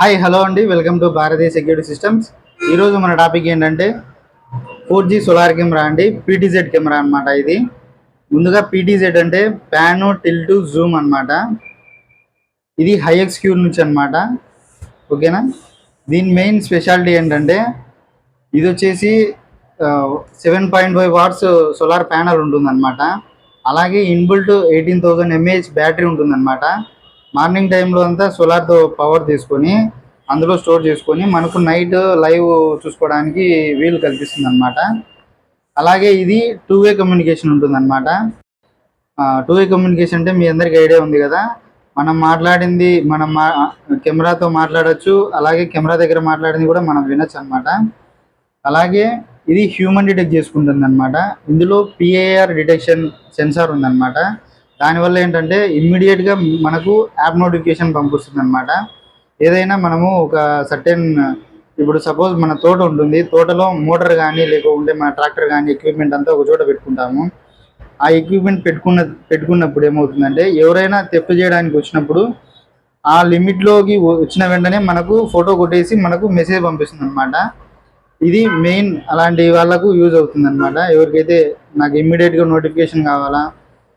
Hi hello అండి. Welcome to Bharatiya security systems ఈరోజు మన టాపిక్ ఏంటంటే ఫోర్ జీ సోలార్ కెమెరా అండి. పీటీజెడ్ కెమెరా అనమాట ఇది. ముందుగా పీటీజెడ్ అంటే ప్యాన్ టిల్ట్ జూమ్ అన్నమాట. ఇది హైఎక్స్ క్యూర్ నుంచి అనమాట ఓకేనా దీని మెయిన్ స్పెషాలిటీ ఏంటంటే ఇది వచ్చేసి seven point five watts solar panel ఉంటుందన్నమాట. అలాగే inbuilt eighteen thousand mAh battery ఉంటుందన్నమాట. మార్నింగ్ టైంలో అంతా సోలార్తో పవర్ తీసుకొని అందులో స్టోర్ చేసుకొని మనకు నైట్ లైవ్ చూసుకోవడానికి వీలు కల్పిస్తుంది అనమాట అలాగే ఇది టూ వే కమ్యూనికేషన్ ఉంటుందన్నమాట. టూ వే కమ్యూనికేషన్ అంటే మీ అందరికీ ఐడియా ఉంది కదా. మనం మాట్లాడింది మనం మా కెమెరాతో మాట్లాడొచ్చు అలాగే కెమెరా దగ్గర మాట్లాడింది కూడా మనం వినొచ్చు అనమాట అలాగే ఇది హ్యూమన్ డిటెక్ట్ చేసుకుంటుంది అనమాట ఇందులో పిఏఆర్ డిటెక్షన్ సెన్సార్ ఉందన్నమాట. దానివల్ల ఏంటంటే ఇమ్మీడియట్గా మనకు యాప్ నోటిఫికేషన్ పంపిస్తుంది అనమాట ఏదైనా మనము ఒక సర్టెన్ ఇప్పుడు సపోజ్ మన తోట ఉంటుంది తోటలో మోటార్ కానీ లేకుంటే మన ట్రాక్టర్ కానీ ఎక్విప్మెంట్ అంతా ఒక చోట పెట్టుకుంటాము. ఆ ఎక్విప్మెంట్ పెట్టుకున్న పెట్టుకున్నప్పుడు ఏమవుతుందంటే ఎవరైనా తెప్పు చేయడానికి వచ్చినప్పుడు ఆ లిమిట్లోకి వచ్చిన వెంటనే మనకు ఫోటో కొట్టేసి మనకు మెసేజ్ పంపిస్తుంది అనమాట ఇది మెయిన్ అలాంటి వాళ్ళకు యూజ్ అవుతుంది అనమాట ఎవరికైతే నాకు ఇమ్మీడియట్గా నోటిఫికేషన్ కావాలా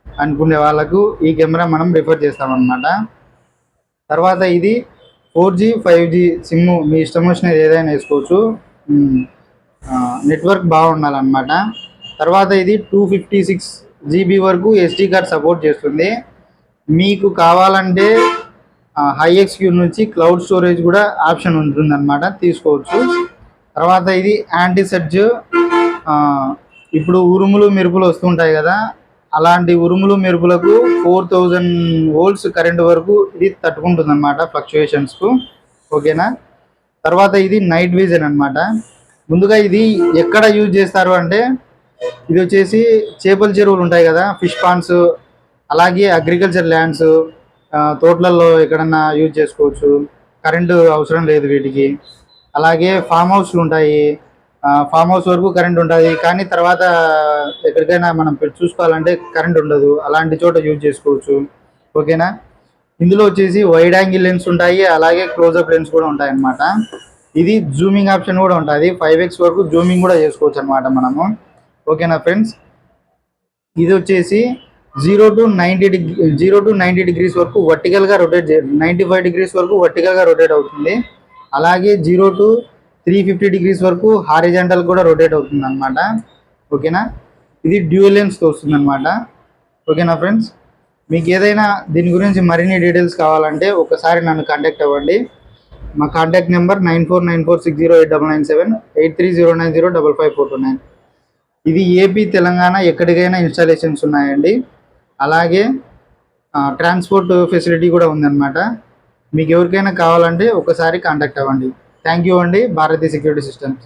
అనుకునే వాళ్ళకు ఈ కెమెరా మనం రిఫర్ చేస్తామన్నమాట. తర్వాత ఇది four G five G SIM మీ ఇష్టం వచ్చినది ఏదైనా వేసుకోవచ్చు. నెట్వర్క్ బాగుండాలన్నమాట. తర్వాత ఇది టూ ఫిఫ్టీ సిక్స్ జీబీ వరకు ఎస్డి కార్డ్ సపోర్ట్ చేస్తుంది. మీకు కావాలంటే హై ఎక్స్క్యూ నుంచి క్లౌడ్ స్టోరేజ్ కూడా ఆప్షన్ ఉంటుందన్నమాట తీసుకోవచ్చు. తర్వాత ఇది యాంటీ సర్జ్ ఇప్పుడు ఉరుములు మెరుపులు వస్తుంటాయి కదా అలాంటి ఉరుములు మెరుపులకు ఫోర్ థౌజండ్ వోల్ట్స్ కరెంట్ వరకు ఇది తట్టుకుంటుంది అనమాట ఫ్లక్చుయేషన్స్కు. ఓకేనా? తర్వాత ఇది నైట్ విజన్ అనమాట ముందుగా ఇది ఎక్కడ యూజ్ చేస్తారు అంటే ఇది వచ్చేసి చేపల చెరువులు ఉంటాయి కదా ఫిష్ పాండ్స్ అలాగే అగ్రికల్చర్ ల్యాండ్స్ తోటలలో ఎక్కడన్నా యూజ్ చేసుకోవచ్చు. కరెంటు అవసరం లేదు వీటికి. అలాగే ఫామ్ హౌస్లు ఉంటాయి ఫామ్ హౌస్ వరకు కరెంట్ ఉంటుంది కానీ తర్వాత ఎక్కడికైనా మనం చూసుకోవాలంటే కరెంట్ ఉండదు. అలాంటి చోట యూజ్ చేసుకోవచ్చు. ఓకేనా ఇందులో వచ్చేసి వైడ్ యాంగిల్ లెన్స్ ఉంటాయి. అలాగే క్లోజప్ లెన్స్ కూడా ఉంటాయి అన్నమాట. ఇది జూమింగ్ ఆప్షన్ కూడా ఉంటుంది. ఫైవ్ ఎక్స్ వరకు జూమింగ్ కూడా చేసుకోవచ్చు అనమాట మనము. ఓకేనా ఫ్రెండ్స్ ఇది వచ్చేసి zero to ninety degree zero to ninety degrees వరకు వర్టికల్గా రొటేట్ నైంటీ ఫైవ్ డిగ్రీస్ వరకు వర్టికల్గా రొటేట్ అవుతుంది. అలాగే zero to three fifty degrees వరకు హారిజెంటల్ కూడా రొటేట్ అవుతుంది అనమాట ఓకేనా? ఇది డ్యూయల్ లెన్స్తో వస్తుంది అనమాట ఓకేనా ఫ్రెండ్స్? మీకు ఏదైనా దీని గురించి మరిన్ని డీటెయిల్స్ కావాలంటే ఒకసారి నన్ను కాంటాక్ట్ అవ్వండి. మా contact number nine four nine four six zero eight double nine seven eight three zero nine zero double five four two nine. ఇది ఏపీ తెలంగాణ ఎక్కడికైనా ఇన్స్టాలేషన్స్ ఉన్నాయండి. అలాగే ట్రాన్స్పోర్ట్ ఫెసిలిటీ కూడా ఉందన్నమాట. మీకు ఎవరికైనా కావాలంటే ఒకసారి కాంటాక్ట్ అవ్వండి. థ్యాంక్ యూ అండి. Bharatiya security systems.